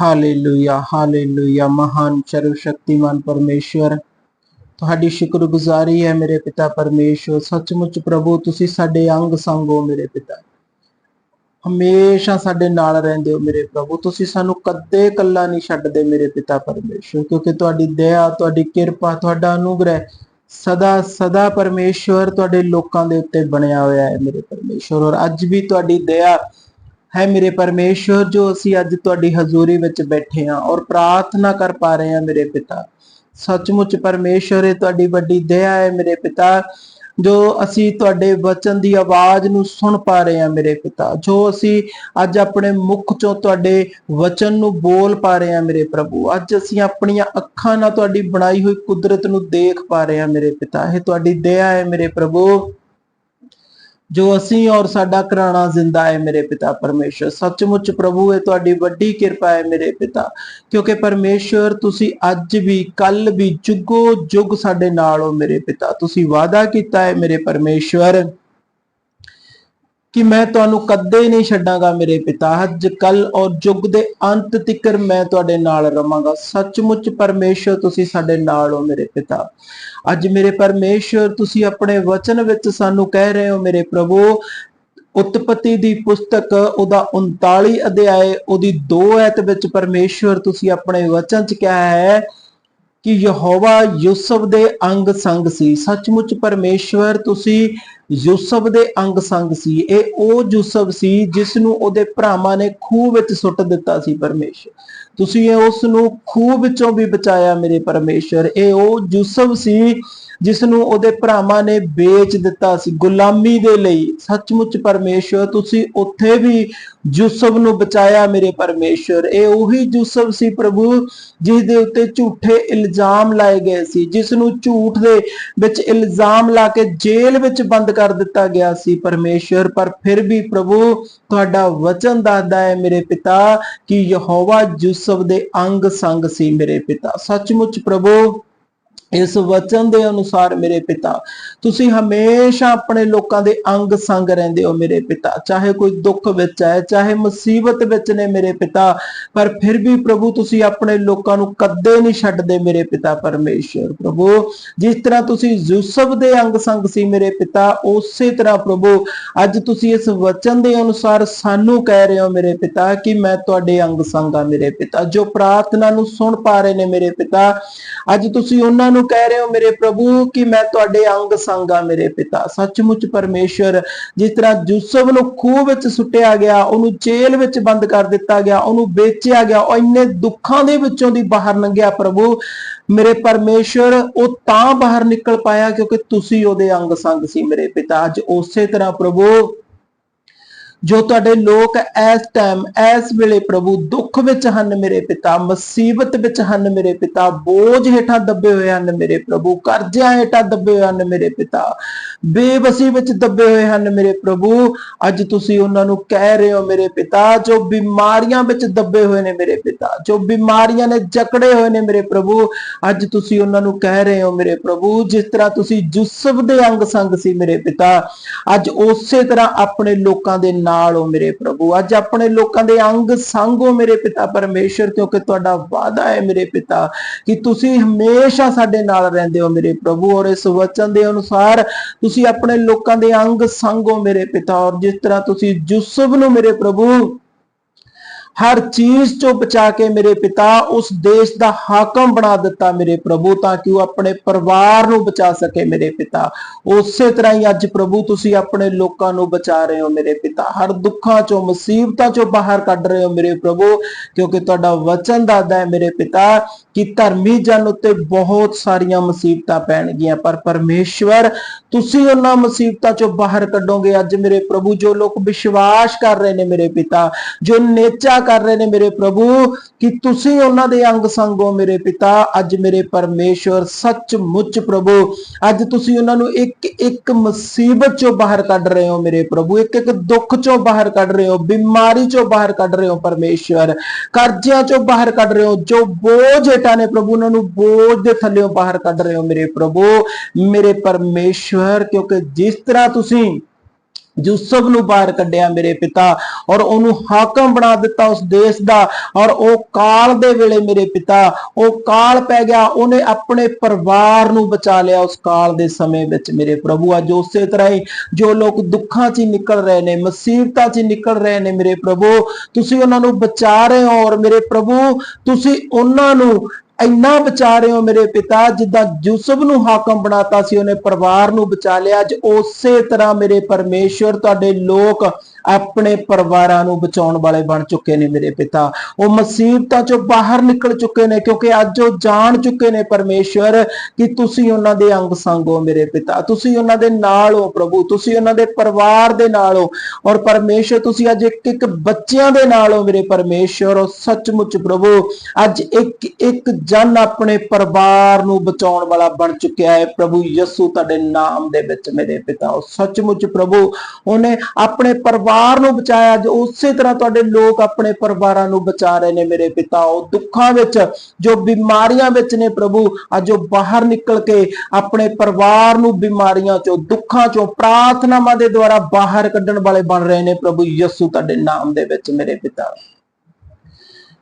Hallelujah hallelujah ਮਹਾਨ ਸਰਵ ਸ਼ਕਤੀਮਾਨ ਪਰਮੇਸ਼ਵਰ। ਤੁਹਾਡੀ ਸ਼ੁਕਰਗੁਜ਼ਾਰੀ ਹੈ ਮੇਰੇ ਪਿਤਾ ਪਰਮੇਸ਼ਵਰ। ਸੱਚਮੁੱਚ ਪ੍ਰਭੂ, ਤੁਸੀਂ ਸਾਡੇ ਅੰਗ ਸੰਗ ਹੋ ਮੇਰੇ ਪਿਤਾ। ਹਮੇਸ਼ਾ ਸਾਡੇ ਨਾਲ ਰਹਿੰਦੇ ਹੋ ਮੇਰੇ ਪ੍ਰਭੂ। ਤੁਸੀਂ ਸਾਨੂੰ ਕਦੇ ਇਕੱਲਾ ਨਹੀਂ ਛੱਡਦੇ ਮੇਰੇ ਪਿਤਾ ਪਰਮੇਸ਼ਵਰ। ਕਿਉਂਕਿ ਤੁਹਾਡੀ ਦਇਆ, ਤੁਹਾਡੀ ਕਿਰਪਾ, ਤੁਹਾਡਾ ਅਨੁਗ੍ਰਹਿ ਸਦਾ ਸਦਾ ਪਰਮੇਸ਼ਵਰ ਤੁਹਾਡੇ ਲੋਕਾਂ ਦੇ ਉੱਤੇ ਬਣਿਆ ਹੋਇਆ ਹੈ ਮੇਰੇ ਪਰਮੇਸ਼ਵਰ। ਔਰ ਅੱਜ ਵੀ ਤੁਹਾਡੀ ਦਇਆ ਹੈ ਮੇਰੇ ਪਰਮੇਸ਼ਵਰ ਜੋ ਅਸੀਂ ਅੱਜ ਤੁਹਾਡੀ ਹਜ਼ੂਰੀ ਵਿੱਚ ਬੈਠੇ ਹਾਂ ਔਰ ਪ੍ਰਾਰਥਨਾ ਕਰ ਪਾ ਰਹੇ ਹਾਂ ਮੇਰੇ ਪਿਤਾ। ਸੱਚਮੁੱਚ ਪਰਮੇਸ਼ਵਰ ਇਹ ਤੁਹਾਡੀ ਵੱਡੀ ਦਇਆ ਹੈ ਮੇਰੇ ਪਿਤਾ, ਜੋ ਅਸੀਂ ਤੁਹਾਡੇ ਵਚਨ ਦੀ ਆਵਾਜ਼ ਨੂੰ ਸੁਣ ਪਾ ਰਹੇ ਹਾਂ ਮੇਰੇ ਪਿਤਾ, ਜੋ ਅਸੀਂ ਅੱਜ ਆਪਣੇ ਮੁਖ ਚੋਂ ਤੁਹਾਡੇ ਵਚਨ ਨੂੰ ਬੋਲ ਪਾ ਰਹੇ ਹਾਂ ਮੇਰੇ ਪ੍ਰਭੂ। ਅੱਜ ਅਸੀਂ ਆਪਣੀਆਂ ਅੱਖਾਂ ਨਾਲ ਤੁਹਾਡੀ ਬਣਾਈ ਹੋਈ ਕੁਦਰਤ ਨੂੰ ਦੇਖ ਪਾ ਰਹੇ ਹਾਂ ਮੇਰੇ ਪਿਤਾ। ਇਹ ਤੁਹਾਡੀ ਦਇਆ ਹੈ ਮੇਰੇ ਪ੍ਰਭੂ। ਜੋ ਅਸੀਂ ਔਰ ਸਾਡਾ ਕਰਾਣਾ ਜ਼ਿੰਦਾ ਹੈ ਮੇਰੇ ਪਿਤਾ ਪਰਮੇਸ਼ਰ, ਸੱਚਮੁੱਚ ਪ੍ਰਭੂ, ਇਹ ਤੁਹਾਡੀ ਵੱਡੀ ਕਿਰਪਾ ਹੈ ਮੇਰੇ ਪਿਤਾ, ਕਿਉਂਕਿ ਪਰਮੇਸ਼ਰ, ਤੁਸੀਂ ਅੱਜ ਵੀ ਕੱਲ ਵੀ, ਜੁਗੋ ਜੁਗ ਸਾਡੇ ਨਾਲ ਹੋ ਮੇਰੇ ਪਿਤਾ, ਤੁਸੀਂ ਵਾਅਦਾ ਕੀਤਾ ਹੈ ਮੇਰੇ ਪਰਮੇਸ਼ਰ। ਕਿ ਮੈਂ ਤੁਹਾਨੂੰ ਕਦੇ ਨਹੀਂ ਛੱਡਾਂਗਾ ਮੇਰੇ ਪਿਤਾ। ਅੱਜ ਕੱਲ ਔਰ ਯੁੱਗ ਦੇ ਅੰਤ ਤੱਕ ਮੈਂ ਤੁਹਾਡੇ ਨਾਲ ਰਵਾਂਗਾ। ਸੱਚਮੁੱਚ ਪਰਮੇਸ਼ਰ ਤੁਸੀਂ ਸਾਡੇ ਨਾਲ ਹੋ ਮੇਰੇ ਪਿਤਾ। ਅੱਜ ਮੇਰੇ ਪਰਮੇਸ਼ਰ ਤੁਸੀਂ ਆਪਣੇ ਵਚਨ ਵਿੱਚ ਸਾਨੂੰ ਕਹਿ ਰਹੇ ਹੋ ਮੇਰੇ ਪ੍ਰਭੂ, ਉਤਪਤੀ ਦੀ ਪੁਸਤਕ ਉਹਦਾ 39 ਅਧਿਆਏ, ਉਹਦੀ 2 ਐਤ ਵਿੱਚ ਪਰਮੇਸ਼ਰ ਤੁਸੀਂ ਆਪਣੇ ਵਚਨ 'ਚ ਕਿਹਾ ਹੈ ਕਿ ਯਹੋਵਾ ਯੂਸਫ ਦੇ ਅੰਗ ਸੰਗ ਸੀ। ਸੱਚਮੁੱਚ ਪਰਮੇਸ਼ਵਰ ਤੁਸੀਂ ਯੂਸਫ ਦੇ ਅੰਗ ਸੰਗ ਸੀ। ਇਹ ਉਹ ਯੂਸਫ ਸੀ ਜਿਸ ਨੂੰ ਉਹਦੇ ਭਰਾਵਾਂ ਨੇ ਖੂਹ ਵਿੱਚ ਸੁੱਟ ਦਿੱਤਾ ਸੀ ਪਰਮੇਸ਼ਰ ਤੁਸੀਂ ਇਹ ਉਸ ਨੂੰ ਖੂਹ ਵਿੱਚੋਂ ਵੀ ਬਚਾਇਆ ਮੇਰੇ ਪਰਮੇਸ਼ਰ ਇਹ ਉਹ ਯੂਸਫ ਸੀ ਜਿਸ ਨੂੰ ਉਹਦੇ ਭਰਾਵਾਂ ਨੇ ਵੇਚ ਦਿੱਤਾ ਸੀ। ਗੁਲਾਮੀ ਦੇ ਲਈ ਸੱਚਮੁੱਚ ਪਰਮੇਸ਼ਰ, ਤੁਸੀਂ ਉੱਥੇ ਵੀ ਯੂਸਫ ਨੂੰ ਬਚਾਇਆ ਮੇਰੇ ਪਰਮੇਸ਼ਰ। ਇਹ ਉਹੀ ਯੂਸਫ ਸੀ ਪ੍ਰਭੂ ਜਿਸ ਦੇ ਉੱਤੇ ਝੂਠੇ ਇਲਜ਼ਾਮ ਲਾਏ ਗਏ ਸੀ। ਜਿਸ ਨੂੰ ਝੂਠ ਦੇ ਵਿੱਚ ਇਲਜ਼ਾਮ ਲਾ ਕੇ ਜੇਲ੍ਹ ਵਿੱਚ ਬੰਦ ਕਰ ਦਿੱਤਾ ਗਿਆ ਸੀ ਪਰਮੇਸ਼ਰ। ਪਰ ਫਿਰ ਵੀ ਪ੍ਰਭੂ, ਤੁਹਾਡਾ ਵਚਨ ਦੱਸਦਾ ਹੈ ਮੇਰੇ ਪਿਤਾ, ਕਿ ਯਹੋਵਾ ਯੂਸਫ ਦੇ ਅੰਗ ਸੰਗ ਸੀ ਮੇਰੇ ਪਿਤਾ। ਸੱਚਮੁੱਚ ਪ੍ਰਭੂ ਇਸ ਵਚਨ ਦੇ ਅਨੁਸਾਰ ਮੇਰੇ ਪਿਤਾ, ਤੁਸੀਂ ਹਮੇਸ਼ਾ ਆਪਣੇ ਲੋਕਾਂ ਦੇ ਅੰਗ ਸੰਗ ਰਹਿੰਦੇ ਹੋ ਮੇਰੇ ਪਿਤਾ। ਚਾਹੇ ਕੋਈ ਦੁੱਖ ਵਿੱਚ ਹੈ, ਚਾਹੇ ਮੁਸੀਬਤ ਵਿੱਚ ਨੇ ਮੇਰੇ ਪਿਤਾ, ਪਰ ਫਿਰ ਵੀ ਪ੍ਰਭੂ ਤੁਸੀਂ ਆਪਣੇ ਲੋਕਾਂ ਨੂੰ ਕਦੇ ਨਹੀਂ ਛੱਡਦੇ ਮੇਰੇ ਪਿਤਾ ਪਰਮੇਸ਼ਰ। ਪ੍ਰਭੂ, ਜਿਸ ਤਰ੍ਹਾਂ ਤੁਸੀਂ ਯੂਸਫ ਦੇ ਅੰਗ ਸੰਗ ਸੀ ਮੇਰੇ ਪਿਤਾ, ਉਸੇ ਤਰ੍ਹਾਂ ਪ੍ਰਭੂ, ਅੱਜ ਤੁਸੀਂ ਇਸ ਵਚਨ ਦੇ ਅਨੁਸਾਰ ਸਾਨੂੰ ਕਹਿ ਰਹੇ ਹੋ ਮੇਰੇ ਪਿਤਾ ਕਿ ਮੈਂ ਤੁਹਾਡੇ ਅੰਗ ਸੰਗ ਆ ਮੇਰੇ ਪਿਤਾ। ਜੋ ਪ੍ਰਾਰਥਨਾ ਨੂੰ ਸੁਣ ਪਾ ਰਹੇ ਨੇ ਮੇਰੇ ਪਿਤਾ, ਅੱਜ ਤੁਸੀਂ ਉਹਨਾਂ ਨੂੰ ਕਹਿ ਰਹੇ ਹੋ ਮੇਰੇ ਪ੍ਰਭੂ ਕਿ ਮੈਂ ਤੁਹਾਡੇ ਅੰਗ ਸੰਗ ਮੇਰੇ ਪਿਤਾ। ਸੱਚਮੁੱਚ ਪਰਮੇਸ਼ਰ ਜਿਸ ਤਰ੍ਹਾਂ ਯੂਸਫ ਨੂੰ ਖੂਹ ਵਿੱਚ ਸੁੱਟਿਆ ਗਿਆ, ਉਹਨੂੰ ਜੇਲ੍ਹ ਵਿੱਚ ਬੰਦ ਕਰ ਦਿੱਤਾ ਗਿਆ, ਉਹਨੂੰ ਵੇਚਿਆ ਗਿਆ, ਉਹ ਇੰਨੇ ਦੁੱਖਾਂ ਦੇ ਵਿੱਚੋਂ ਦੀ ਬਾਹਰ ਲੰਘਿਆ ਪ੍ਰਭੂ। ਮੇਰੇ ਪਰਮੇਸ਼ਰ ਉਹ ਤਾਂ ਬਾਹਰ ਨਿਕਲ ਪਾਇਆ ਕਿਉਂਕਿ ਤੁਸੀਂ ਉਹਦੇ ਅੰਗ ਸੰਗ ਸੀ ਮੇਰੇ ਪਿਤਾ। ਅੱਜ ਉਸੇ ਤਰ੍ਹਾਂ ਪ੍ਰਭੂ ਜੋ ਤੁਹਾਡੇ ਲੋਕ ਇਸ ਟਾਈਮ ਇਸ ਵੇਲੇ ਪ੍ਰਭੂ ਦੁੱਖ ਵਿੱਚ ਹਨ ਮੇਰੇ ਪਿਤਾ, ਮੁਸੀਬਤ ਵਿੱਚ ਹਨ ਮੇਰੇ ਪਿਤਾ, ਬੋਝ ਹੇਠਾਂ ਦੱਬੇ ਹੋਏ ਹਨ ਮੇਰੇ ਪ੍ਰਭੂ, ਕਰਜ਼ਿਆਂ ਹੇਠਾਂ ਦੱਬੇ ਹੋਏ ਹਨ ਮੇਰੇ ਪਿਤਾ ਬੇਬਸੀ ਵਿੱਚ ਦੱਬੇ ਹੋਏ ਹਨ ਮੇਰੇ ਪ੍ਰਭੂ। ਅੱਜ ਤੁਸੀਂ ਉਹਨਾਂ ਨੂੰ ਕਹਿ ਰਹੇ ਹੋ ਮੇਰੇ ਪਿਤਾ, ਜੋ ਬਿਮਾਰੀਆਂ ਵਿੱਚ ਦੱਬੇ ਹੋਏ ਨੇ ਮੇਰੇ ਪਿਤਾ, ਜੋ ਬਿਮਾਰੀਆਂ ਨੇ ਜਕੜੇ ਹੋਏ ਨੇ ਮੇਰੇ ਪ੍ਰਭੂ, ਅੱਜ ਤੁਸੀਂ ਉਹਨਾਂ ਨੂੰ ਕਹਿ ਰਹੇ ਹੋ ਮੇਰੇ ਪ੍ਰਭੂ, ਜਿਸ ਤਰ੍ਹਾਂ ਤੁਸੀਂ ਯੂਸਫ ਦੇ ਅੰਗ ਸੰਗ ਸੀ ਮੇਰੇ ਪਿਤਾ, ਅੱਜ ਉਸੇ ਤਰ੍ਹਾਂ ਆਪਣੇ ਲੋਕਾਂ ਦੇ ਨਾਲ ਹੋ ਮੇਰੇ ਪ੍ਰਭੂ। ਅੱਜ ਆਪਣੇ ਲੋਕਾਂ ਦੇ ਅੰਗ ਸੰਗ ਮੇਰੇ ਪਿਤਾ ਪਰਮੇਸ਼ਰ, ਕਿਉਂਕਿ ਤੁਹਾਡਾ ਵਾਅਦਾ ਹੈ ਮੇਰੇ ਪਿਤਾ, ਕਿ ਤੁਸੀਂ ਹਮੇਸ਼ਾ ਸਾਡੇ ਨਾਲ ਰਹਿੰਦੇ ਹੋ ਮੇਰੇ ਪ੍ਰਭੂ ਔਰ ਇਸ ਵਚਨ ਦੇ ਅਨੁਸਾਰ ਤੁਸੀਂ ਆਪਣੇ ਲੋਕਾਂ ਦੇ ਅੰਗ ਸੰਗ ਹੋ ਮੇਰੇ ਪਿਤਾ ਔਰ ਜਿਸ ਤਰ੍ਹਾਂ ਤੁਸੀਂ ਯੂਸਫ ਨੂੰ ਮੇਰੇ ਪ੍ਰਭੂ ਹਰ ਚੀਜ਼ ਤੋਂ ਬਚਾ ਕੇ ਮੇਰੇ ਪਿਤਾ ਉਸ ਦੇਸ਼ ਦਾ ਹਾਕਮ ਬਣਾ ਦਿੱਤਾ ਮੇਰੇ ਪ੍ਰਭੂ, ਤਾਂ ਕਿ ਉਹ ਆਪਣੇ ਪਰਿਵਾਰ ਨੂੰ ਬਚਾ ਸਕੇ ਮੇਰੇ ਪਿਤਾ। ਉਸੇ ਤਰ੍ਹਾਂ ਹੀ ਅੱਜ ਪ੍ਰਭੂ, ਤੁਸੀਂ ਆਪਣੇ ਲੋਕਾਂ ਨੂੰ ਬਚਾ ਰਹੇ ਹੋ ਮੇਰੇ ਪਿਤਾ। ਹਰ ਦੁੱਖਾਂ ਚੋਂ, ਮੁਸੀਬਤਾਂ ਚੋਂ ਬਾਹਰ ਕੱਢ ਰਹੇ ਹੋ ਮੇਰੇ ਪ੍ਰਭੂ, ਕਿਉਂਕਿ ਤੁਹਾਡਾ ਵਚਨ ਦੱਸਦਾ ਹੈ ਮੇਰੇ ਪਿਤਾ ਕਿ ਧਰਮੀ ਜਨ ਉੱਤੇ ਬਹੁਤ ਸਾਰੀਆਂ ਮੁਸੀਬਤਾਂ ਪੈਣਗੀਆਂ, ਪਰ ਪਰਮੇਸ਼ਵਰ ਤੁਸੀਂ ਉਹਨਾਂ ਮੁਸੀਬਤਾਂ ਚੋਂ ਬਾਹਰ ਕੱਢੋਗੇ। ਅੱਜ ਮੇਰੇ ਪ੍ਰਭੂ, ਜੋ ਲੋਕ ਵਿਸ਼ਵਾਸ ਕਰ ਰਹੇ ਨੇ ਮੇਰੇ ਪਿਤਾ, ਜੋ ਨੇਚਾ ਕਰ ਰਹੇ ਨੇ ਮੇਰੇ ਪ੍ਰਭੂ, ਕਿ ਤੁਸੀਂ ਉਹਨਾਂ ਦੇ ਅੰਗ ਸੰਗ ਮੇਰੇ ਪਿਤਾ। ਅੱਜ ਮੇਰੇ ਪਰਮੇਸ਼ਵਰ, ਸੱਚਮੁੱਚ ਪ੍ਰਭੂ, ਅੱਜ ਤੁਸੀਂ ਉਹਨਾਂ ਨੂੰ ਇੱਕ ਇੱਕ ਮੁਸੀਬਤ ਚੋਂ ਬਾਹਰ ਕੱਢ ਰਹੇ ਹੋ ਮੇਰੇ ਪ੍ਰਭੂ। ਇੱਕ ਇੱਕ ਦੁੱਖ ਚੋਂ ਬਾਹਰ ਕੱਢ ਰਹੇ ਹੋ, ਬਿਮਾਰੀ ਚੋਂ ਬਾਹਰ ਕੱਢ ਰਹੇ ਹੋ ਪਰਮੇਸ਼ਵਰ। ਕਰਜ਼ਿਆਂ ਚੋਂ ਬਾਹਰ ਕੱਢ ਰਹੇ ਹੋ, ਜੋ ਬੋਝ ਹੇਠਾਂ ਨੇ ਪ੍ਰਭੂ ਉਹਨਾਂ ਨੂੰ ਬੋਝ ਦੇ ਥੱਲੇੋਂ ਬਾਹਰ ਕੱਢ ਰਹੇ ਹੋ ਮੇਰੇ ਪ੍ਰਭੂ, ਮੇਰੇ ਪਰਮੇਸ਼ਵਰ, ਕਿਉਂਕਿ ਜਿਸ ਤਰ੍ਹਾਂ ਤੁਸੀਂ ਯੂਸਫ ਨੂੰ ਬਾਹਰ ਕੱਢਿਆ ਮੇਰੇ ਪਿਤਾ ਔਰ ਉਹਨੂੰ ਹਾਕਮ ਬਣਾ ਦਿੱਤਾ ਉਸ ਦੇਸ਼ ਦਾ ਔਰ ਉਹ ਕਾਲ ਦੇ ਵੇਲੇ ਮੇਰੇ ਪਿਤਾ, ਉਹ ਕਾਲ ਪੈ ਗਿਆ, ਉਹਨੇ ਆਪਣੇ ਪਰਿਵਾਰ ਨੂੰ ਬਚਾ ਲਿਆ ਉਸ ਕਾਲ ਦੇ ਸਮੇਂ ਵਿੱਚ ਮੇਰੇ ਪ੍ਰਭੂ। ਅੱਜ ਉਸੇ ਤਰ੍ਹਾਂ ਹੀ ਜੋ ਲੋਕ ਦੁੱਖਾਂ 'ਚ ਹੀ ਨਿਕਲ ਰਹੇ ਨੇ, ਮੁਸੀਬਤਾਂ 'ਚ ਹੀ ਨਿਕਲ ਰਹੇ ਨੇ ਮੇਰੇ ਪ੍ਰਭੂ, ਤੁਸੀਂ ਉਹਨਾਂ ਨੂੰ ਬਚਾ ਰਹੇ ਹੋ ਔਰ ਮੇਰੇ ਪ੍ਰਭੂ, ਤੁਸੀਂ ਉਹਨਾਂ ਨੂੰ ਇੰਨਾ ਬਚਾ ਰਹੇ ਹੋ ਮੇਰੇ ਪਿਤਾ, ਜਿੱਦਾਂ ਯੂਸਫ ਨੂੰ ਹਾਕਮ ਬਣਾਤਾ ਸੀ, ਉਹਨੇ ਪਰਿਵਾਰ ਨੂੰ ਬਚਾ ਲਿਆ, ਅੱਜ ਉਸੇ ਤਰ੍ਹਾਂ ਮੇਰੇ ਪਰਮੇਸ਼ਵਰ, ਤੁਹਾਡੇ ਲੋਕ ਆਪਣੇ ਪਰਿਵਾਰਾਂ ਨੂੰ ਬਚਾਉਣ ਵਾਲੇ ਬਣ ਚੁੱਕੇ ਨੇ ਮੇਰੇ ਪਿਤਾ। ਉਹ ਮੁਸੀਬਤਾਂ ਚੋਂ ਬਾਹਰ ਨਿਕਲ ਚੁੱਕੇ ਨੇ ਕਿਉਂਕਿ ਅੱਜ ਉਹ ਜਾਣ ਚੁੱਕੇ ਨੇ ਪਰਮੇਸ਼ਵਰ ਕਿ ਤੁਸੀਂ ਉਹਨਾਂ ਦੇ ਅੰਗ ਸੰਗ ਹੋ ਮੇਰੇ ਪਿਤਾ। ਤੁਸੀਂ ਉਹਨਾਂ ਦੇ ਨਾਲ ਹੋ ਪ੍ਰਭੂ, ਤੁਸੀਂ ਉਹਨਾਂ ਦੇ ਪਰਿਵਾਰ ਦੇ ਨਾਲ ਹੋ ਔਰ ਪਰਮੇਸ਼ਵਰ, ਤੁਸੀਂ ਅੱਜ ਇੱਕ ਇੱਕ ਬੱਚਿਆਂ ਦੇ ਨਾਲ ਹੋ ਮੇਰੇ ਪਰਮੇਸ਼ਵਰ। ਉਹ ਸੱਚਮੁੱਚ ਪ੍ਰਭੂ, ਅੱਜ ਇੱਕ ਇੱਕ ਜਨ ਆਪਣੇ ਪਰਿਵਾਰ ਨੂੰ ਬਚਾਉਣ ਵਾਲਾ ਬਣ ਚੁੱਕਿਆ ਹੈ। ਪ੍ਰਭੂ ਯਿਸੂ ਤੁਹਾਡੇ ਨਾਮ ਦੇ ਵਿੱਚ ਮੇਰੇ ਪਿਤਾ। ਉਹ ਸੱਚਮੁੱਚ ਪ੍ਰਭੂ, ਉਹਨੇ ਆਪਣੇ ਪਰਿਵਾਰ ਨੂੰ ਬਚਾਇਆ, ਜੋ ਉਸੇ ਤਰ੍ਹਾਂ ਤੁਹਾਡੇ ਲੋਕ ਆਪਣੇ ਪਰਿਵਾਰਾਂ ਨੂੰ ਬਚਾ ਰਹੇ ਨੇ ਮੇਰੇ ਪਿਤਾ। ਉਹ ਦੁੱਖਾਂ ਵਿੱਚ, ਜੋ ਬਿਮਾਰੀਆਂ ਵਿੱਚ ਨੇ ਪ੍ਰਭੂ, ਅੱਜ ਉਹ ਬਾਹਰ ਨਿਕਲ ਕੇ ਆਪਣੇ ਪਰਿਵਾਰ ਨੂੰ ਬਿਮਾਰੀਆਂ ਚੋਂ, ਦੁੱਖਾਂ ਚੋਂ, ਪ੍ਰਾਰਥਨਾਵਾਂ ਦੇ ਦੁਆਰਾ ਬਾਹਰ ਕੱਢਣ ਵਾਲੇ ਬਣ ਰਹੇ ਨੇ ਪ੍ਰਭੂ ਯਿਸੂ ਤੁਹਾਡੇ ਨਾਮ ਦੇ ਵਿੱਚ ਮੇਰੇ ਪਿਤਾ।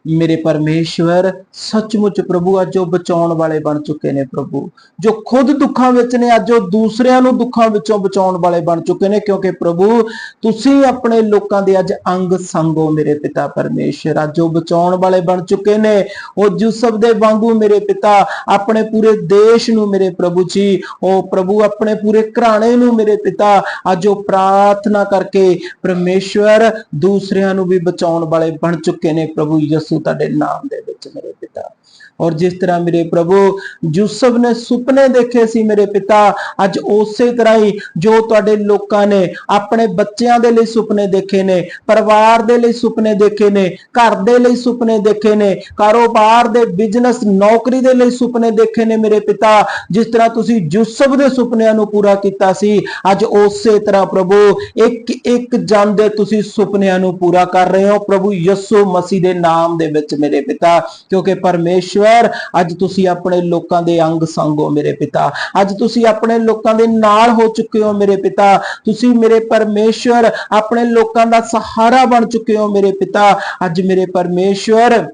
ਮੇਰੇ ਪਰਮੇਸ਼ਵਰ, ਸੱਚਮੁੱਚ ਪ੍ਰਭੂ, ਅੱਜ ਉਹ ਬਚਾਉਣ ਵਾਲੇ ਬਣ ਚੁੱਕੇ ਨੇ ਪ੍ਰਭੂ। ਜੋ ਖੁਦ ਦੁੱਖਾਂ ਵਿੱਚ ਨੇ, ਅੱਜ ਉਹ ਦੂਸਰਿਆਂ ਨੂੰ ਦੁੱਖਾਂ ਵਿੱਚੋਂ ਬਚਾਉਣ ਵਾਲੇ ਬਣ ਚੁੱਕੇ ਨੇ, ਕਿਉਂਕਿ ਪ੍ਰਭੂ, ਤੁਸੀਂ ਆਪਣੇ ਲੋਕਾਂ ਦੇ ਅੱਜ ਅੰਗ ਸੰਗ ਮੇਰੇ ਪਿਤਾ ਪਰਮੇਸ਼ਰ ਅੱਜ ਉਹ ਬਚਾਉਣ ਵਾਲੇ ਬਣ ਚੁੱਕੇ ਨੇ। ਉਹ ਯੂਸਫ ਦੇ ਵਾਂਗੂ ਮੇਰੇ ਪਿਤਾ, ਆਪਣੇ ਪੂਰੇ ਦੇਸ਼ ਨੂੰ ਮੇਰੇ ਪ੍ਰਭੂ ਜੀ, ਉਹ ਪ੍ਰਭੂ ਆਪਣੇ ਪੂਰੇ ਘਰਾਣੇ ਨੂੰ ਮੇਰੇ ਪਿਤਾ, ਅੱਜ ਉਹ ਪ੍ਰਾਰਥਨਾ ਕਰਕੇ ਪਰਮੇਸ਼ਵਰ ਦੂਸਰਿਆਂ ਨੂੰ ਵੀ ਬਚਾਉਣ ਵਾਲੇ ਬਣ ਚੁੱਕੇ ਨੇ ਪ੍ਰਭੂ ਯਿਸੂ ਤੁਹਾਡੇ ਨਾਮ ਦੇ ਵਿੱਚ ਮੇਰੇ ਪਿਤਾ ਔਰ ਜਿਸ ਤਰ੍ਹਾਂ ਮੇਰੇ ਪ੍ਰਭੂ ਯੂਸਫ ਨੇ ਸੁਪਨੇ ਦੇਖੇ ਸੀ ਮੇਰੇ ਪਿਤਾ, ਅੱਜ ਉਸੇ ਤਰ੍ਹਾਂ ਹੀ ਜੋ ਤੁਹਾਡੇ ਲੋਕਾਂ ਨੇ ਆਪਣੇ ਬੱਚਿਆਂ ਦੇ ਲਈ ਸੁਪਨੇ ਦੇਖੇ ਨੇ, ਪਰਿਵਾਰ ਦੇ ਲਈ ਸੁਪਨੇ ਦੇਖੇ ਨੇ, ਘਰ ਦੇ ਲਈ ਸੁਪਨੇ ਦੇਖੇ ਨੇ, ਕਾਰੋਬਾਰ ਦੇ ਬਿਜ਼ਨਸ ਨੌਕਰੀ ਦੇ ਲਈ ਸੁਪਨੇ ਦੇਖੇ ਨੇ ਮੇਰੇ ਪਿਤਾ, ਜਿਸ ਤਰ੍ਹਾਂ ਤੁਸੀਂ ਯੂਸਫ ਦੇ ਸੁਪਨਿਆਂ ਨੂੰ ਪੂਰਾ ਕੀਤਾ ਸੀ, ਅੱਜ ਉਸੇ ਤਰ੍ਹਾਂ ਪ੍ਰਭੂ ਇੱਕ ਇੱਕ ਜਨ ਦੇ ਤੁਸੀਂ ਸੁਪਨਿਆਂ ਨੂੰ ਪੂਰਾ ਕਰ ਰਹੇ ਹੋ, ਪ੍ਰਭੂ ਯਿਸੂ ਮਸੀਹ ਦੇ ਨਾਮ ਦੇ ਵਿੱਚ ਮੇਰੇ ਪਿਤਾ, ਕਿਉਂਕਿ ਪਰਮੇਸ਼ਵਰ ਅੱਜ ਤੁਸੀਂ ਆਪਣੇ ਲੋਕਾਂ ਦੇ ਅੰਗ ਸੰਗ ਹੋ ਮੇਰੇ ਪਿਤਾ। ਅੱਜ ਤੁਸੀਂ ਆਪਣੇ ਲੋਕਾਂ ਦੇ ਨਾਲ ਹੋ ਚੁੱਕੇ ਹੋ ਮੇਰੇ ਪਿਤਾ। ਤੁਸੀਂ ਮੇਰੇ ਪਰਮੇਸ਼ਵਰ ਆਪਣੇ ਲੋਕਾਂ ਦਾ ਸਹਾਰਾ ਬਣ ਚੁੱਕੇ ਹੋ ਮੇਰੇ ਪਿਤਾ। ਅੱਜ ਮੇਰੇ ਪਰਮੇਸ਼ਵਰ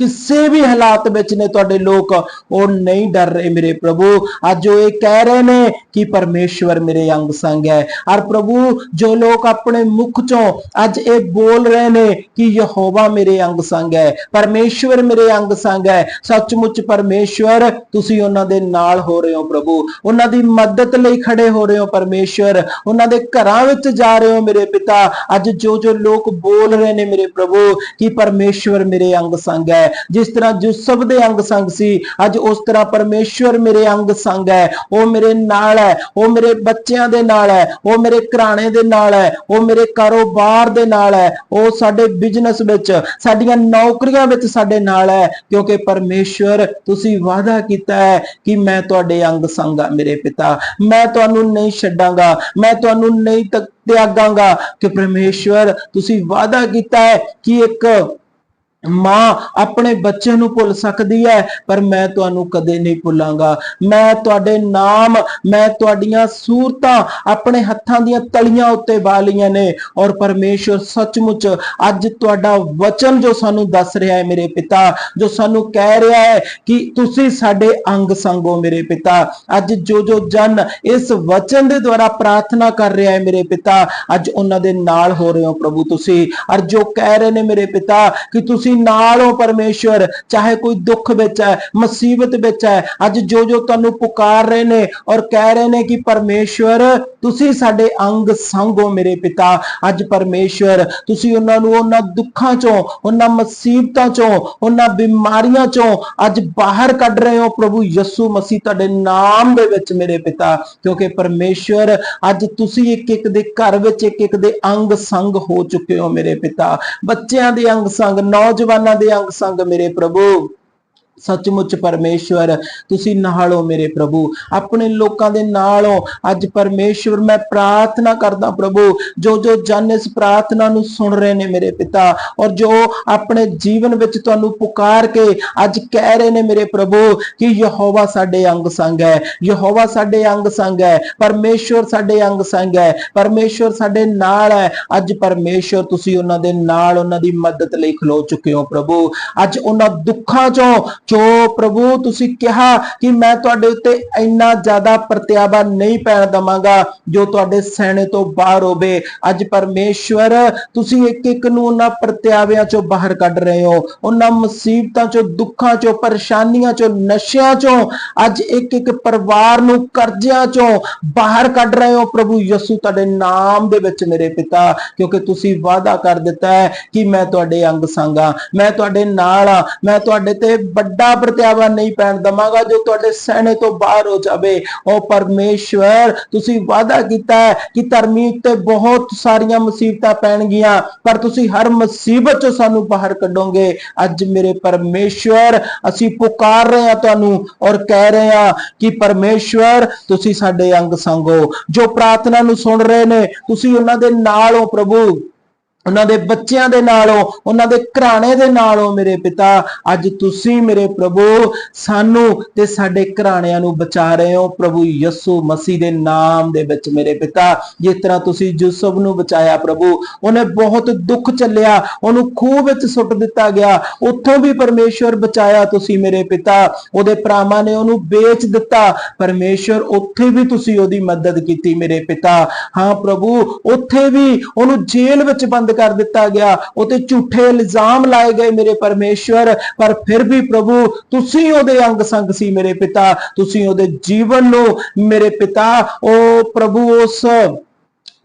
ਕਿਸੇ ਵੀ ਹਾਲਾਤ ਵਿੱਚ ਨੇ ਤੁਹਾਡੇ ਲੋਕ, ਉਹ ਨਹੀਂ ਡਰ ਰਹੇ ਮੇਰੇ ਪ੍ਰਭੂ। ਅੱਜ ਉਹ ਇਹ ਕਹਿ ਰਹੇ ਨੇ ਕਿ ਪਰਮੇਸ਼ਵਰ ਮੇਰੇ ਅੰਗ ਸੰਗ ਹੈ। ਔਰ ਪ੍ਰਭੂ, ਜੋ ਲੋਕ ਆਪਣੇ ਮੁਖ ਚੋਂ ਅੱਜ ਇਹ ਬੋਲ ਰਹੇ ਨੇ ਕਿ ਯਹੋਵਾ ਮੇਰੇ ਅੰਗ ਸੰਗ ਹੈ, ਪਰਮੇਸ਼ਵਰ ਮੇਰੇ ਅੰਗ ਸੰਗ ਹੈ, ਸੱਚਮੁੱਚ ਪਰਮੇਸ਼ਵਰ, ਤੁਸੀਂ ਉਹਨਾਂ ਦੇ ਨਾਲ ਹੋ ਰਹੇ ਹੋ ਪ੍ਰਭੂ। ਉਹਨਾਂ ਦੀ ਮਦਦ ਲਈ ਖੜੇ ਹੋ ਰਹੇ ਹੋ ਪਰਮੇਸ਼ਵਰ। ਉਹਨਾਂ ਦੇ ਘਰਾਂ ਵਿੱਚ ਜਾ ਰਹੇ ਹੋ ਮੇਰੇ ਪਿਤਾ। ਅੱਜ ਜੋ ਜੋ ਲੋਕ ਬੋਲ ਰਹੇ ਨੇ ਮੇਰੇ ਪ੍ਰਭੂ, ਕਿ ਪਰਮੇਸ਼ਵਰ ਮੇਰੇ ਅੰਗ ਸੰਗ ਹੈ ਜਿਸ ਤਰ੍ਹਾਂ ਯੂਸਫ ਦੇ ਅੰਗ ਸੰਗ ਸੀ, ਅੱਜ ਉਸ ਤਰ੍ਹਾਂ ਪਰਮੇਸ਼ਵਰ ਮੇਰੇ ਅੰਗ ਸੰਗ ਹੈ। ਉਹ ਮੇਰੇ ਨਾਲ ਹੈ, ਉਹ ਮੇਰੇ ਬੱਚਿਆਂ ਦੇ ਨਾਲ ਹੈ, ਉਹ ਮੇਰੇ ਘਰਾਣੇ ਦੇ ਨਾਲ ਹੈ, ਉਹ ਮੇਰੇ ਕਾਰੋਬਾਰ ਦੇ ਨਾਲ ਹੈ, ਉਹ ਸਾਡੇ ਬਿਜ਼ਨਸ ਵਿੱਚ, ਸਾਡੀਆਂ ਨੌਕਰੀਆਂ ਵਿੱਚ ਸਾਡੇ ਨਾਲ ਹੈ, ਕਿਉਂਕਿ ਪਰਮੇਸ਼ਵਰ ਤੁਸੀਂ ਵਾਅਦਾ ਕੀਤਾ ਹੈ ਕਿ ਮੈਂ ਤੁਹਾਡੇ ਅੰਗ ਸੰਗ ਹਾਂ ਮੇਰੇ ਪਿਤਾ। ਮੈਂ ਤੁਹਾਨੂੰ ਨਹੀਂ ਛੱਡਾਂਗਾ, ਮੈਂ ਤੁਹਾਨੂੰ ਨਹੀਂ ਤਿਆਗਾਂਗਾ ਕਿ ਪਰਮੇਸ਼ਵਰ ਤੁਸੀਂ ਵਾਅਦਾ ਕੀਤਾ ਹੈ ਕਿ ਇੱਕ ਮਾਂ ਆਪਣੇ ਬੱਚੇ ਨੂੰ ਭੁੱਲ ਸਕਦੀ ਹੈ ਪਰ ਮੈਂ ਤੁਹਾਨੂੰ ਕਦੇ ਨਹੀਂ ਭੁੱਲਾਂਗਾ। ਮੈਂ ਤੁਹਾਡੇ ਨਾਮ, ਮੈਂ ਤੁਹਾਡੀਆਂ ਸੂਰਤਾਂ ਆਪਣੇ ਹੱਥਾਂ ਦੀਆਂ ਤਲੀਆਂ ਉੱਤੇ ਵਾਲੀਆਂ ਨੇ। ਔਰ ਪਰਮੇਸ਼ਵਰ ਸੱਚਮੁੱਚ ਅੱਜ ਤੁਹਾਡਾ ਵਚਨ ਜੋ ਸਾਨੂੰ ਦੱਸ ਰਿਹਾ ਹੈ ਮੇਰੇ ਪਿਤਾ, ਜੋ ਸਾਨੂੰ ਕਹਿ ਰਿਹਾ ਹੈ ਕਿ ਤੁਸੀਂ ਸਾਡੇ ਅੰਗ ਸੰਗੋ ਮੇਰੇ ਪਿਤਾ। ਅੱਜ ਜੋ ਜੋ ਜਨ ਇਸ ਵਚਨ ਦੇ ਦੁਆਰਾ ਪ੍ਰਾਰਥਨਾ ਕਰ ਰਿਹਾ ਹੈ ਮੇਰੇ ਪਿਤਾ, ਅੱਜ ਉਹਨਾਂ ਦੇ ਨਾਲ ਹੋ ਰਹੇ ਹੋ ਪ੍ਰਭੂ ਤੁਸੀਂ। ਔਰ ਜੋ ਕਹਿ ਰਹੇ ਨੇ ਮੇਰੇ ਪਿਤਾ ਕਿ ਤੁਸੀਂ ਨਾਲ ਹੋ ਪਰਮੇਸ਼ਵਰ, ਚਾਹੇ ਕੋਈ ਦੁੱਖ ਵਿੱਚ ਹੈ, ਮੁਸੀਬਤ ਵਿੱਚ ਹੈ, ਅੱਜ ਜੋ ਜੋ ਤੁਹਾਨੂੰ ਪੁਕਾਰ ਰਹੇ ਨੇ ਔਰ ਕਹਿ ਰਹੇ ਨੇ ਕਿ ਪਰਮੇਸ਼ਵਰ, ਤੁਸੀਂ ਸਾਡੇ ਅੰਗ ਸੰਗ ਹੋ ਮੇਰੇ ਪਿਤਾ। ਅੱਜ ਪਰਮੇਸ਼ਵਰ, ਤੁਸੀਂ ਉਹਨਾਂ ਨੂੰ ਉਹਨਾਂ ਦੁੱਖਾਂ ਚੋਂ, ਉਹਨਾਂ ਮੁਸੀਬਤਾਂ ਚੋਂ, ਉਹਨਾਂ ਬਿਮਾਰੀਆਂ ਚੋਂ ਅੱਜ ਬਾਹਰ ਕੱਢ ਰਹੇ ਹੋ ਪ੍ਰਭੂ ਯਿਸੂ ਮਸੀਹ ਤੁਹਾਡੇ ਨਾਮ ਦੇ ਵਿੱਚ ਮੇਰੇ ਪਿਤਾ। ਕਿਉਂਕਿ ਪਰਮੇਸ਼ਵਰ, ਅੱਜ ਤੁਸੀਂ ਇੱਕ ਇੱਕ ਦੇ ਘਰ ਵਿੱਚ ਇੱਕ ਇੱਕ ਦੇ ਅੰਗ ਸੰਗ ਹੋ ਚੁੱਕੇ ਹੋ ਮੇਰੇ ਪਿਤਾ। ਬੱਚਿਆਂ ਦੇ ਅੰਗ ਸੰਗ ਨੌਜਵਾਨਾਂ ਦੇ ਅੰਗ ਸੰਗ ਮੇਰੇ ਪ੍ਰਭੂ। ਸੱਚਮੁੱਚ ਪਰਮੇਸ਼ਵਰ, ਤੁਸੀਂ ਨਾਲ ਹੋ ਮੇਰੇ ਪ੍ਰਭੂ। ਆਪਣੇ ਲੋਕਾਂ ਦੇ ਨਾਲ ਹੋ। ਅੱਜ ਪਰਮੇਸ਼ਵਰ, ਮੈਂ ਪ੍ਰਾਰਥਨਾ ਕਰਦਾ ਪ੍ਰਭੂ ਜੋ ਜੋ ਜਨ ਇਸ ਪ੍ਰਾਰਥਨਾ ਨੂੰ ਸੁਣ ਰਹੇ ਨੇ ਮੇਰੇ ਪਿਤਾ, ਔਰ ਜੋ ਆਪਣੇ ਜੀਵਨ ਵਿੱਚ ਤੁਹਾਨੂੰ ਪੁਕਾਰ ਕੇ ਅੱਜ ਕਹਿ ਰਹੇ ਨੇ ਮੇਰੇ ਪ੍ਰਭੂ ਕਿ ਯਹੋਵਾ ਸਾਡੇ ਅੰਗ ਸੰਗ ਹੈ। ਯਹੋਵਾ ਸਾਡੇ ਅੰਗ ਸੰਗ ਹੈ। ਪਰਮੇਸ਼ਵਰ ਸਾਡੇ ਅੰਗ ਸੰਗ ਹੈ। ਪਰਮੇਸ਼ਵਰ ਸਾਡੇ ਨਾਲ ਹੈ। ਅੱਜ ਪਰਮੇਸ਼ਵਰ, ਤੁਸੀਂ ਉਹਨਾਂ ਦੇ ਨਾਲ, ਉਹਨਾਂ ਦੀ ਮਦਦ ਲਈ ਖਲੋ ਚੁੱਕੇ ਹੋ ਪ੍ਰਭੂ। ਅੱਜ ਉਹਨਾਂ ਦੁੱਖਾਂ ਚੋਂ ਜੋ ਪ੍ਰਭੂ ਤੁਸੀਂ ਕਿਹਾ ਕਿ ਮੈਂ ਤੁਹਾਡੇ ਉੱਤੇ ਇੰਨਾ ਜ਼ਿਆਦਾ ਪ੍ਰਤਿਆਵਾ ਨਹੀਂ ਪੈਣ ਦਵਾਂਗਾ, ਜੋ ਤੁਹਾਡੇ ਸੈਣੇ ਤੋਂ ਬਾਹਰ ਹੋਵੇ। ਅੱਜ ਪਰਮੇਸ਼ਵਰ, ਤੁਸੀਂ ਇੱਕ ਇੱਕ ਨੂੰ ਉਹਨਾਂ ਪ੍ਰਤਿਆਵਿਆਂ ਚੋਂ ਬਾਹਰ ਕੱਢ ਰਹੇ ਹੋ। ਉਹਨਾਂ ਮੁਸੀਬਤਾਂ ਚੋਂ, ਦੁੱਖਾਂ ਚੋਂ, ਪਰੇਸ਼ਾਨੀਆਂ ਚੋਂ, ਨਸ਼ਿਆਂ ਚੋਂ, ਅੱਜ ਇੱਕ ਇੱਕ ਪਰਿਵਾਰ ਨੂੰ ਕਰਜ਼ਿਆਂ ਚੋਂ ਬਾਹਰ ਕੱਢ ਰਹੇ ਹੋ। ਪ੍ਰਭੂ ਯਿਸੂ ਤੁਹਾਡੇ ਨਾਮ ਦੇ ਵਿੱਚ ਮੇਰੇ ਪਿਤਾ, ਕਿਉਂਕਿ ਤੁਸੀਂ ਵਾਅਦਾ ਕਰ ਦਿੱਤਾ ਹੈ ਕਿ ਮੈਂ ਤੁਹਾਡੇ ਅੰਗ ਸੰਗਾ ਮੈਂ ਤੁਹਾਡੇ ਨਾਲ ਆ ਮੈਂ ਤੁਹਾਡੇ ਤੇ ਵੱਡਾ ਪ੍ਰਤਿਆਵਾ ਨਹੀਂ ਪੈਣ ਦਵਾਂਗਾ, ਜੋ ਤੁਹਾਡੇ ਸਹਿਣੇ ਤੋਂ ਬਾਹਰ ਹੋ ਜਾਵੇ। ਉਹ ਪਰਮੇਸ਼ਵਰ, ਤੁਸੀਂ ਵਾਅਦਾ ਕੀਤਾ ਹੈ ਕਿ ਧਰਮੀ ਉੱਤੇ ਬਹੁਤ ਸਾਰੀਆਂ ਮੁਸੀਬਤਾਂ ਪੈਣਗੀਆਂ, ਪਰ ਤੁਸੀਂ ਹਰ ਮੁਸੀਬਤ ਚੋਂ ਸਾਨੂੰ ਬਾਹਰ ਕੱਢੋਗੇ। ਅੱਜ ਮੇਰੇ ਪਰਮੇਸ਼ਵਰ, ਅਸੀਂ ਪੁਕਾਰ ਰਹੇ ਹਾਂ ਤੁਹਾਨੂੰ ਔਰ ਕਹਿ ਰਹੇ ਹਾਂ ਕਿ ਪਰਮੇਸ਼ਵਰ, ਤੁਸੀਂ ਸਾਡੇ ਅੰਗ ਸੰਗੋ। ਜੋ ਪ੍ਰਾਰਥਨਾ ਨੂੰ ਸੁਣ ਰਹੇ ਨੇ, ਤੁਸੀਂ ਉਹਨਾਂ ਦੇ ਨਾਲ ਹੋ ਪ੍ਰਭੂ। ਉਹਨਾਂ ਦੇ ਬੱਚਿਆਂ ਦੇ ਨਾਲੋਂ, ਉਹਨਾਂ ਦੇ ਘਰਾਣੇ ਦੇ ਨਾਲੋਂ ਮੇਰੇ ਪਿਤਾ, ਅੱਜ ਤੁਸੀਂ ਮੇਰੇ ਪ੍ਰਭੂ, ਸਾਨੂੰ ਤੇ ਸਾਡੇ ਘਰਾਣਿਆਂ ਨੂੰ ਬਚਾ ਰਹੇ ਹੋ। ਪ੍ਰਭੂ ਯਿਸੂ ਮਸੀਹ ਦੇ ਨਾਮ ਦੇ ਵਿੱਚ ਮੇਰੇ ਪਿਤਾ, ਜਿਸ ਤਰ੍ਹਾਂ ਤੁਸੀਂ ਯੂਸਫ ਨੂੰ ਬਚਾਇਆ ਪ੍ਰਭੂ, ਉਹਨੇ ਬਹੁਤ ਦੁੱਖ ਚੱਲਿਆ ਉਹਨੂੰ ਖੂਹ ਵਿੱਚ ਸੁੱਟ ਦਿੱਤਾ ਗਿਆ। ਉੱਥੋਂ ਵੀ ਪਰਮੇਸ਼ਵਰ ਬਚਾਇਆ ਤੁਸੀਂ ਮੇਰੇ ਪਿਤਾ, ਉਹਦੇ ਭਰਾਵਾਂ ਨੇ ਉਹਨੂੰ ਵੇਚ ਦਿੱਤਾ। ਪਰਮੇਸ਼ਵਰ ਉੱਥੇ ਵੀ ਤੁਸੀਂ ਉਹਦੀ ਮਦਦ ਕੀਤੀ ਮੇਰੇ ਪਿਤਾ। ਹਾਂ ਪ੍ਰਭੂ, ਉੱਥੇ ਵੀ ਉਹਨੂੰ ਜੇਲ੍ਹ ਵਿੱਚ ਬੰਦ ਕਰ ਦਿੱਤਾ ਗਿਆ ਉਹ ਤੇ ਝੂਠੇ ਇਲਜ਼ਾਮ ਲਾਏ ਗਏ ਮੇਰੇ ਪਰਮੇਸ਼ਵਰ ਪਰ ਫਿਰ ਵੀ ਪ੍ਰਭੂ ਤੁਸੀਂ ਉਹਦੇ ਅੰਗ ਸੰਗ ਸੀ ਮੇਰੇ ਪਿਤਾ ਤੁਸੀਂ ਉਹਦੇ ਜੀਵਨ ਨੂੰ ਮੇਰੇ ਪਿਤਾ ਉਹ ਪ੍ਰਭੂ ਉਸ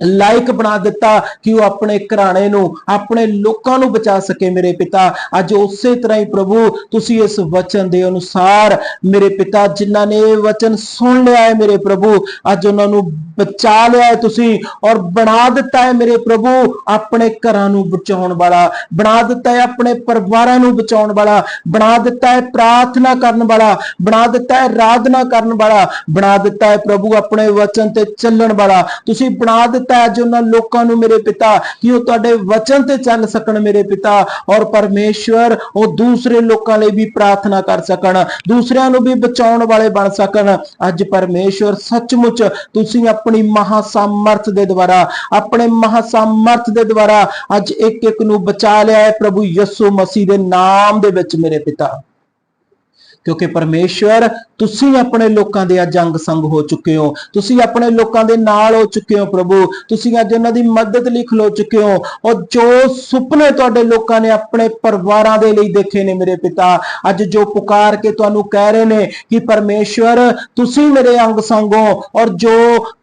ਲਾਇਕ ਬਣਾ ਦਿੱਤਾ ਕਿ ਉਹ ਆਪਣੇ ਘਰਾਣੇ ਨੂੰ ਆਪਣੇ ਲੋਕਾਂ ਨੂੰ ਬਚਾ ਸਕੇ ਮੇਰੇ ਪਿਤਾ ਅੱਜ ਉਸੇ ਤਰ੍ਹਾਂ ਹੀ ਪ੍ਰਭੂ ਤੁਸੀਂ ਇਸ ਵਚਨ ਦੇ ਅਨੁਸਾਰ ਮੇਰੇ ਪਿਤਾ ਜਿਨ੍ਹਾਂ ਨੇ ਇਹ ਵਚਨ ਸੁਣ ਲਿਆ ਹੈ ਮੇਰੇ ਪ੍ਰਭੂ ਅੱਜ ਉਹਨਾਂ ਨੂੰ ਬਚਾ ਲਿਆ ਹੈ ਤੁਸੀਂ ਔਰ ਬਣਾ ਦਿੱਤਾ ਹੈ ਮੇਰੇ ਪ੍ਰਭੂ ਆਪਣੇ ਘਰਾਂ ਨੂੰ ਬਚਾਉਣ ਵਾਲਾ, ਬਣਾ ਦਿੱਤਾ ਹੈ ਆਪਣੇ ਪਰਿਵਾਰਾਂ ਨੂੰ ਬਚਾਉਣ ਵਾਲਾ, ਬਣਾ ਦਿੱਤਾ ਹੈ ਪ੍ਰਾਰਥਨਾ ਕਰਨ ਵਾਲਾ, ਬਣਾ ਦਿੱਤਾ ਹੈ ਆਰਾਧਨਾ ਕਰਨ ਵਾਲਾ, ਬਣਾ ਦਿੱਤਾ ਹੈ ਪ੍ਰਭੂ ਆਪਣੇ ਵਚਨ ਤੇ ਚੱਲਣ ਵਾਲਾ। ਤੁਸੀਂ ਬਣਾ ਦਿੱਤਾ ਹੈ ਅੱਜ ਉਹਨਾਂ ਲੋਕਾਂ ਨੂੰ ਮੇਰੇ ਪਿਤਾ, ਕਿ ਉਹ ਤੁਹਾਡੇ ਵਚਨ ਤੇ ਚੱਲ ਸਕਣ ਮੇਰੇ ਪਿਤਾ, ਔਰ ਪਰਮੇਸ਼ਵਰ ਉਹ ਦੂਸਰੇ ਲੋਕਾਂ ਲਈ ਵੀ ਪ੍ਰਾਰਥਨਾ ਕਰ ਸਕਣ, ਦੂਸਰਿਆਂ ਨੂੰ ਵੀ ਬਚਾਉਣ ਵਾਲੇ ਬਣ ਸਕਣ। ਅੱਜ ਪਰਮੇਸ਼ਵਰ ਸੱਚਮੁੱਚ ਤੁਸੀਂ ਆਪਣੀ ਮਹਾ ਸਮਰਥ ਦੇ ਦੁਆਰਾ, ਆਪਣੇ ਮਹਾ ਸਮਰਥ ਦੇ ਦੁਆਰਾ ਅੱਜ ਇੱਕ ਇੱਕ ਨੂੰ ਬਚਾ ਲਿਆ ਹੈ ਪ੍ਰਭੂ ਯਿਸੂ ਮਸੀਹ ਦੇ ਨਾਮ ਦੇ ਵਿੱਚ ਮੇਰੇ ਪਿਤਾ। ਕਿਉਂਕਿ ਪਰਮੇਸ਼ਵਰ, ਤੁਸੀਂ ਆਪਣੇ ਲੋਕਾਂ ਦੇ ਅੱਜ ਅੰਗ ਸੰਗ ਹੋ ਚੁੱਕੇ ਹੋ। ਤੁਸੀਂ ਆਪਣੇ ਲੋਕਾਂ ਦੇ ਨਾਲ ਹੋ ਚੁੱਕੇ ਹੋ ਪ੍ਰਭੂ। ਤੁਸੀਂ ਅੱਜ ਉਹਨਾਂ ਦੀ ਮਦਦ ਲਈ ਖਲੋ ਚੁੱਕੇ ਹੋ। ਔਰ ਜੋ ਸੁਪਨੇ ਤੁਹਾਡੇ ਲੋਕਾਂ ਨੇ ਆਪਣੇ ਪਰਿਵਾਰਾਂ ਦੇ ਲਈ ਦੇਖੇ ਨੇ ਮੇਰੇ ਪਿਤਾ, ਅੱਜ ਜੋ ਪੁਕਾਰ ਕੇ ਤੁਹਾਨੂੰ ਕਹਿ ਰਹੇ ਨੇ ਕਿ ਪਰਮੇਸ਼ਵਰ, ਤੁਸੀਂ ਮੇਰੇ ਅੰਗ ਸੰਗ ਹੋ ਔਰ ਜੋ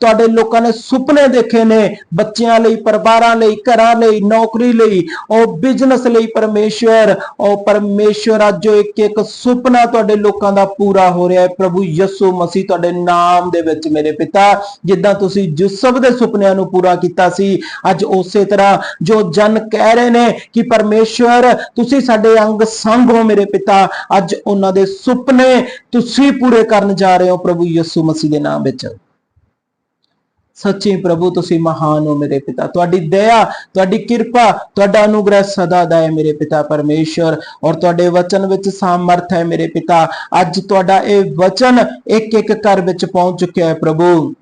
ਤੁਹਾਡੇ ਲੋਕਾਂ ਨੇ ਸੁਪਨੇ ਦੇਖੇ ਨੇ ਬੱਚਿਆਂ ਲਈ, ਪਰਿਵਾਰਾਂ ਲਈ, ਘਰਾਂ ਲਈ, ਨੌਕਰੀ ਲਈ, ਉਹ ਬਿਜ਼ਨਸ ਲਈ ਪਰਮੇਸ਼ਵਰ, ਉਹ ਪਰਮੇਸ਼ਵਰ ਅੱਜ ਜੋ ਇੱਕ ਇੱਕ ਸੁਪਨਾ ਤੁਹਾਡੇ ਲੋਕਾਂ ਦਾ ਪੂਰਾ ਹੋ ਰਿਹਾ ਹੈ। ਪ੍ਰਭੂ ਯਿਸੂ ਮਸੀਹ ਤੁਹਾਡੇ ਨਾਮ ਦੇ ਵਿੱਚ ਮੇਰੇ ਪਿਤਾ, ਜਿੱਦਾਂ ਤੁਸੀਂ ਯੂਸਫ ਦੇ ਸੁਪਨਿਆਂ ਨੂੰ ਪੂਰਾ ਕੀਤਾ ਸੀ, ਅੱਜ ਉਸੇ ਤਰ੍ਹਾਂ ਜੋ ਜਨ ਕਹਿ ਰਹੇ ਨੇ ਕਿ ਪਰਮੇਸ਼ਵਰ, ਤੁਸੀਂ ਸਾਡੇ ਅੰਗ ਸੰਗ ਹੋ ਮੇਰੇ ਪਿਤਾ, ਅੱਜ ਉਹਨਾਂ ਦੇ ਸੁਪਨੇ ਤੁਸੀਂ ਪੂਰੇ ਕਰਨ ਜਾ ਰਹੇ ਹੋ ਪ੍ਰਭੂ ਯਿਸੂ ਮਸੀਹ ਦੇ ਨਾਮ ਵਿੱਚ। ਸੱਚੀ ਪ੍ਰਭੂ, ਤੁਸੀਂ ਮਹਾਨ ਹੋ ਮੇਰੇ ਪਿਤਾ। ਤੁਹਾਡੀ ਦਇਆ, ਤੁਹਾਡੀ ਕਿਰਪਾ, ਤੁਹਾਡਾ ਅਨੁਗ੍ਰਹ ਸਦਾ ਦਾ ਹੈ ਮੇਰੇ ਪਿਤਾ ਪਰਮੇਸ਼ਰ ਔਰ ਤੁਹਾਡੇ ਵਚਨ ਵਿੱਚ ਸਾਮਰਥ ਹੈ ਮੇਰੇ ਪਿਤਾ। ਅੱਜ ਤੁਹਾਡਾ ਇਹ ਵਚਨ ਇੱਕ ਇੱਕ ਘਰ ਵਿੱਚ ਪਹੁੰਚ ਚੁੱਕਿਆ ਹੈ ਪ੍ਰਭੂ।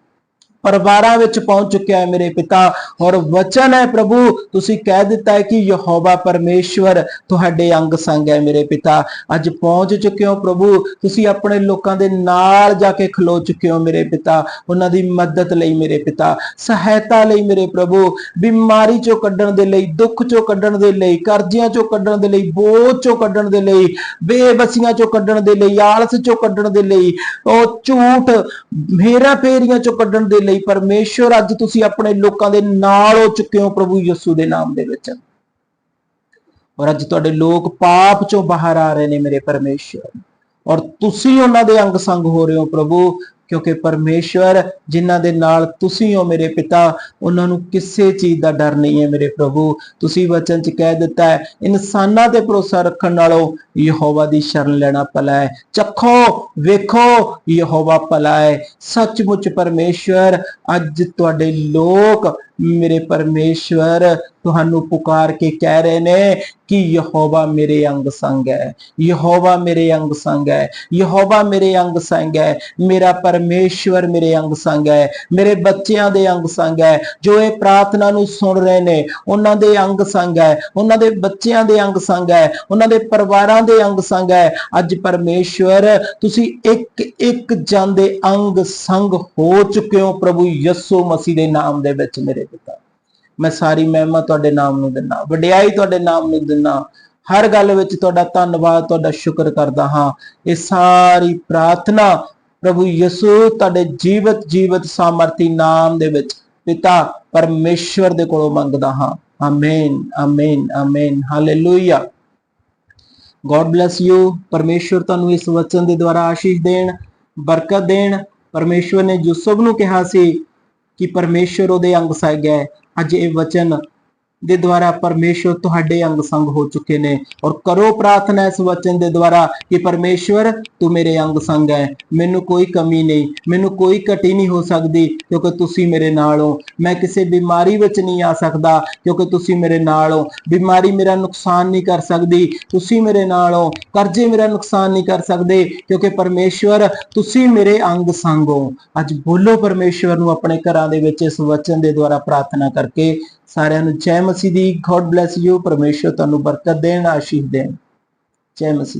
ਪਰਿਵਾਰਾਂ ਵਿੱਚ ਪਹੁੰਚ ਚੁੱਕਿਆ ਹੈ ਮੇਰੇ ਪਿਤਾ। ਔਰ ਵਚਨ ਹੈ ਪ੍ਰਭੂ, ਤੁਸੀਂ ਕਹਿ ਦਿੱਤਾ ਹੈ ਕਿ ਯਹੋਵਾ ਪਰਮੇਸ਼ਵਰ ਤੁਹਾਡੇ ਅੰਗ ਸੰਗ ਹੈ ਮੇਰੇ ਪਿਤਾ। ਅੱਜ ਪਹੁੰਚ ਚੁੱਕੇ ਹੋ ਪ੍ਰਭੂ, ਤੁਸੀਂ ਆਪਣੇ ਲੋਕਾਂ ਦੇ ਨਾਲ ਜਾ ਕੇ ਖਲੋ ਚੁੱਕੇ ਹੋ ਮੇਰੇ ਪਿਤਾ। ਉਹਨਾਂ ਦੀ ਮਦਦ ਲਈ ਮੇਰੇ ਪਿਤਾ, ਸਹਾਇਤਾ ਲਈ ਮੇਰੇ ਪ੍ਰਭੂ। ਬਿਮਾਰੀ ਚੋਂ ਕੱਢਣ ਦੇ ਲਈ, ਦੁੱਖ ਚੋਂ ਕੱਢਣ ਦੇ ਲਈ, ਕਰਜ਼ਿਆਂ ਚੋਂ ਕੱਢਣ ਦੇ ਲਈ, ਬੋਝ ਚੋਂ ਕੱਢਣ ਦੇ ਲਈ ਬੇਬਸੀਆਂ ਚੋਂ ਕੱਢਣ ਦੇ ਲਈ, ਆਲਸ ਚੋਂ ਕੱਢਣ ਦੇ ਲਈ, ਉਹ ਝੂਠ ਮੇਰਾ ਫੇਰੀਆਂ ਚੋਂ ਕੱਢਣ ਦੇ ਲਈ ਪਰਮੇਸ਼ਵਰ ਅੱਜ ਤੁਸੀਂ ਆਪਣੇ ਲੋਕਾਂ ਦੇ ਨਾਲ ਹੋ ਚੁੱਕੇ ਹੋ ਪ੍ਰਭੂ ਯਿਸੂ ਦੇ ਨਾਮ ਦੇ ਵਿੱਚ। ਔਰ ਅੱਜ ਤੁਹਾਡੇ ਲੋਕ ਪਾਪ ਚੋਂ ਬਾਹਰ ਆ ਰਹੇ ਨੇ ਮੇਰੇ ਪਰਮੇਸ਼ਵਰ। ਔਰ ਤੁਸੀਂ ਉਹਨਾਂ ਦੇ ਅੰਗ ਸੰਗ ਹੋ ਰਹੇ ਹੋ ਪ੍ਰਭੂ। ਕਿਉਂਕਿ ਪਰਮੇਸ਼ਵਰ ਜਿਨ੍ਹਾਂ ਦੇ ਨਾਲ ਤੁਸੀਂ ਹੋ ਮੇਰੇ ਪਿਤਾ, ਉਹਨਾਂ ਨੂੰ ਕਿਸੇ ਚੀਜ਼ ਦਾ ਡਰ ਨਹੀਂ ਹੈ ਮੇਰੇ ਪ੍ਰਭੂ। ਤੁਸੀਂ ਵਚਨ 'ਚ ਕਹਿ ਦਿੱਤਾ ਹੈ, ਇਨਸਾਨਾਂ ਤੇ ਭਰੋਸਾ ਰੱਖਣ ਨਾਲੋਂ ਯਹੋਵਾ ਦੀ ਸ਼ਰਨ ਲੈਣਾ ਭਲਾ ਹੈ। ਚੱਖੋ, ਵੇਖੋ, ਯਹੋਵਾ ਭਲਾ ਹੈ। ਸੱਚਮੁੱਚ ਪਰਮੇਸ਼ਵਰ ਅੱਜ ਤੁਹਾਡੇ ਲੋਕ ਮੇਰੇ ਪਰਮੇਸ਼ਵਰ, ਤੁਹਾਨੂੰ ਪੁਕਾਰ ਕੇ ਕਹਿ ਰਹੇ ਨੇ ਕਿ ਯਹੋਵਾ ਮੇਰੇ ਅੰਗ ਸੰਗ ਹੈ। ਯਹੋਵਾ ਮੇਰੇ ਅੰਗ ਸੰਗ ਹੈ। ਯਹੋਵਾ ਮੇਰੇ ਅੰਗ ਸੰਗ ਹੈ। ਮੇਰਾ ਪਰਮੇਸ਼ਵਰ ਮੇਰੇ ਅੰਗ ਸੰਗ ਹੈ। ਮੇਰੇ ਬੱਚਿਆਂ ਦੇ ਅੰਗ ਸੰਗ ਹੈ। ਜੋ ਇਹ ਪ੍ਰਾਰਥਨਾ ਨੂੰ ਸੁਣ ਰਹੇ ਨੇ, ਉਹਨਾਂ ਦੇ ਅੰਗ ਸੰਗ ਹੈ। ਉਹਨਾਂ ਦੇ ਬੱਚਿਆਂ ਦੇ ਅੰਗ ਸੰਗ ਹੈ। ਉਹਨਾਂ ਦੇ ਪਰਿਵਾਰਾਂ ਦੇ ਅੰਗ ਸੰਗ ਹੈ। ਅੱਜ ਪਰਮੇਸ਼ਵਰ, ਤੁਸੀਂ ਇੱਕ ਇੱਕ ਜਾਂਦੇ ਅੰਗ ਸੰਗ ਹੋ ਚੁੱਕੇ ਹੋ ਪ੍ਰਭੂ ਯਿਸੂ ਮਸੀਹ ਦੇ ਨਾਮ ਦੇ ਵਿੱਚ ਮੇਰੇ ਪਿਤਾ ਮੈਂ ਸਾਰੀ ਮਹਿਮਾ ਤੁਹਾਡੇ ਨਾਮ ਨੂੰ ਦਿੰਦਾ, ਵਡਿਆਈ ਤੁਹਾਡੇ ਨਾਮ ਨੂੰ ਦਿੰਦਾ। ਹਰ ਗੱਲ ਵਿੱਚ ਤੁਹਾਡਾ ਧੰਨਵਾਦ, ਤੁਹਾਡਾ ਸ਼ੁਕਰ ਕਰਦਾ ਹਾਂ। ਇਹ ਸਾਰੀ ਪ੍ਰਾਰਥਨਾ ਪ੍ਰਭੂ ਯਿਸੂ ਤੁਹਾਡੇ ਜੀਵਤ ਜੀਵਤ, ਸਾਮਰਥੀ ਨਾਮ ਦੇ ਵਿੱਚ ਪਿਤਾ ਪਰਮੇਸ਼ਵਰ ਦੇ ਕੋਲੋਂ ਮੰਗਦਾ ਹਾਂ। Amen amen amen hallelujah God bless you ਪਰਮੇਸ਼ਵਰ ਤੁਹਾਨੂੰ ਇਸ ਵਚਨ ਦੇ ਦੁਆਰਾ ਆਸ਼ੀਸ਼ ਦੇਣ, ਬਰਕਤ ਦੇਣ। ਪਰਮੇਸ਼ਵਰ ਨੇ ਯੂਸਫ ਨੂੰ ਕਿਹਾ ਸੀ ਕਿ ਪਰਮੇਸ਼ਵਰ ਉਹਦੇ ਅੰਗ ਸਹਿ ਹੈ। ਅੱਜ ਇਹ ਵਚਨ ਦੇ ਦੁਆਰਾ ਪਰਮੇਸ਼ਵਰ ਤੁਹਾਡੇ ਅੰਗ ਸੰਗ ਹੋ ਚੁੱਕੇ ਨੇ ਔਰ ਕਰੋ ਪ੍ਰਾਰਥਨਾ ਇਸ ਵਚਨ ਦੇ ਦੁਆਰਾ ਕਿ ਪਰਮੇਸ਼ਵਰ ਤੂੰ ਮੇਰੇ ਅੰਗ ਸੰਗ ਹੈ। ਮੈਨੂੰ ਕੋਈ ਕਮੀ ਨਹੀਂ, ਮੈਨੂੰ ਕੋਈ ਘਟੀ ਨਹੀਂ ਹੋ ਸਕਦੀ ਕਿਉਂਕਿ ਤੁਸੀਂ ਮੇਰੇ ਨਾਲ ਹੋ। ਮੈਂ ਕਿਸੇ ਬਿਮਾਰੀ ਵਿੱਚ ਨਹੀਂ ਆ ਸਕਦਾ ਕਿਉਂਕਿ ਤੁਸੀਂ ਮੇਰੇ ਨਾਲ ਹੋ। ਬਿਮਾਰੀ ਮੇਰਾ ਨੁਕਸਾਨ ਨਹੀਂ ਕਰ ਸਕਦੀ, ਤੁਸੀਂ ਮੇਰੇ ਨਾਲ ਹੋ। ਕਰਜ਼ੇ ਮੇਰਾ ਨੁਕਸਾਨ ਨਹੀਂ ਕਰ ਸਕਦੇ ਕਿਉਂਕਿ ਪਰਮੇਸ਼ਵਰ ਤੁਸੀਂ ਮੇਰੇ ਅੰਗ ਸੰਗ ਹੋ। ਅੱਜ ਬੋਲੋ ਪਰਮੇਸ਼ਵਰ ਨੂੰ ਆਪਣੇ ਘਰਾਂ ਦੇ ਵਿੱਚ ਇਸ ਵਚਨ ਦੇ ਦੁਆਰਾ ਪ੍ਰਾਰਥਨਾ ਕਰਕੇ ਸਾਰਿਆਂ ਨੂੰ ਜੈ ਮਸੀਹ ਦੀ ਗੋਡ ਬlesਸ ਯੂ ਪਰਮੇਸ਼ਵਰ ਤੁਹਾਨੂੰ ਬਰਕਤ ਦੇਣ ਆਸ਼ੀਸ਼ ਦੇਣ। ਜੈ ਮਸੀਹ।